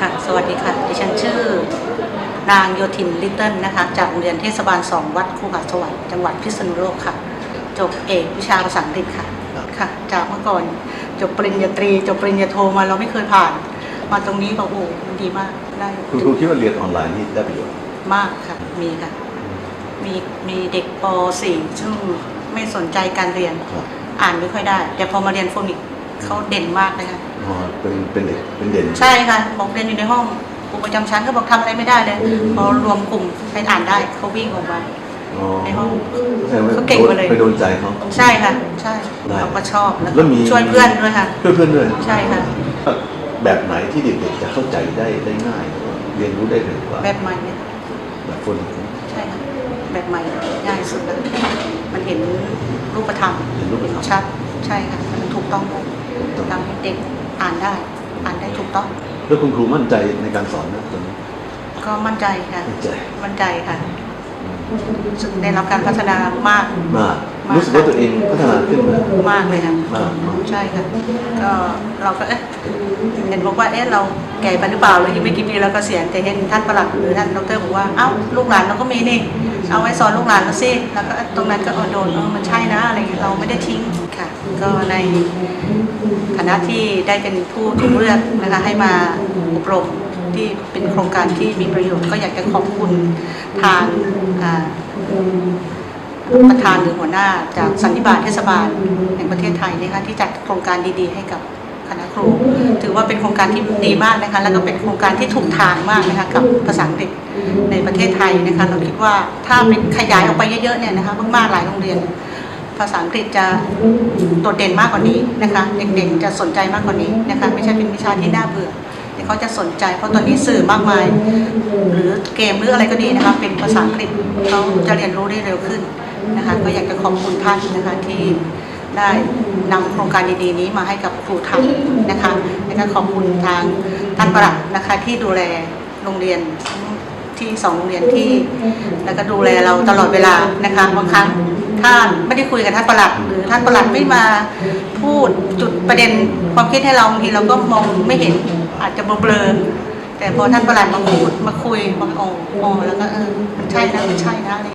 ค่ะ สวัสดีค่ะ ดิฉันชื่อ นางโยธินลิตเติ้ลนะคะ จากโรงเรียนเทศบาล2วัดคูหาสวรรค์จังหวัดพิษณุโลกค่ะ จบเอกวิชาภาษาอังกฤษค่ะ ค่ะ จากเมื่อก่อนจบปริญญาตรี จบปริญญาโทมาเราไม่เคยผ่าน มาตรงนี้บอกโอ้โหมันดีมาก ได้คุณครูคิดว่าเรียนออนไลน์นี่ได้ประโยชน์ มากค่ะ มีค่ะ มีมีเด็กป .4 ซึ่งไม่สนใจการเรียนครับอ่านไม่ค่อยได้ แต่พอมาเรียนโฟนิกส์ เขาเด่นมากเลยค่ะอ๋อเป็นเป็นเด็กเป็นเด่น ใช่ค่ะบอกเรียนอยู่ในห้องครูประจำชั้นก็บอกทำอะไรไม่ได้เลยพอรวมกลุ่มให้อ่านได้เขาวิ่งออกมา อ๋อในห้อง แสดงว่าเขาเก่งกว่าเลย ไปโดนใจเขา ใช่ค่ะ ใช่ได้เราก็ชอบแล้วแล้วมี ช่วยเพื่อนด้วยค่ะ เพื่อนเพื่อนด้วยใช่ค่ะ แบบไหนที่เด็กๆจะเข้าใจได้ได้ง่ายหรือว่าเรียนรู้ได้เร็วกว่าแบบใหม่เนี่ยแบบคนใช่ค่ะแบบใหม่ง่ายสุดแล้วมันเห็นรูปธรรมเห็นรูปธรรมชัดใช่ค่ะมันถูกต้องด้วย ทำให้เด็กอ่านได้ อ่านได้ถูกต้อง แล้วคุณครูมั่นใจในการสอนนะตอนนี้ก็มั่นใจค่ะ มั่นใจ มั่นใจค่ะซึ่งได้รับการพัฒนามากมาก รู้สึกว่าตัวเองพัฒนาขึ้นไหม มากเลยค่ะมากมาก ใช่ค่ะก็เราก็เอ๊ะเห็นบอกว่าเอ๊ะเราแก่ไปหรือเปล่าหรืออีกไม่กี่ปีเราก็เสียณแต่เห็นท่านประหลัดหรือท่านดรบอกว่าเอ้าลูกหลานเราก็มีนี่เอาไว้สอนลูกหลานเราสิแล้วก็ตรงนั้นก็เออโดนเออมันใช่นะอะไรอย่างเงี้ยเราไม่ได้ทิ้งค่ะ ก็ในฐานะที่ได้เป็นผู้ถูกเลือกนะคะให้มาอบรมที่เป็นโครงการที่มีประโยชน์ก็อยากจะขอบคุณทางอ่า ประธานหรือหัวหน้าจากสันนิบาตเทศบาลแห่งประเทศไทยนะคะที่จัดโครงการดีๆ ให้กับคณะครู ถือว่าเป็นโครงการที่ดีมากนะคะแล้วก็เป็นโครงการที่ถูกทางมากนะคะกับภาษาอังกฤษในประเทศไทยนะคะเราคิดว่าถ้าเป็นขยายออกไปเยอะๆเนี่ยนะคะมากๆหลายโรงเรียน ภาษาอังกฤษจะโดดเด่นมากกว่านี้นะคะเด็กๆจะสนใจมากกว่านี้นะคะไม่ใช่เป็นวิชาที่น่าเบื่อ เดี๋ยวเขาจะสนใจ เพราะตอนนี้สื่อมากมาย หรือเกมหรืออะไรก็ดีนะคะ เป็นภาษาอังกฤษเขาจะเรียนรู้ได้เร็วขึ้นนะคะ ก็อยากจะขอบคุณท่านนะคะที่ได้นำโครงการดีๆนี้มาให้กับครูทำนะคะแล้วก็ขอบคุณทางท่านประหลัดนะคะที่ดูแลโรงเรียนที่สองโรงเรียนที่ แล้วก็ดูแลเราตลอดเวลานะคะบางครั้งถ้านไม่ได้คุยกับท่านประหลัดหรือท่านประหลัดไม่มา พูดจุดประเด็นความคิดให้เราบางทีเราก็มองไม่เห็นอาจจะเบลอแต่พอท่านประหลัดมาพูดมาคุยมาโอ้โอ้แล้วก็เออใช่นะมันใช่นะ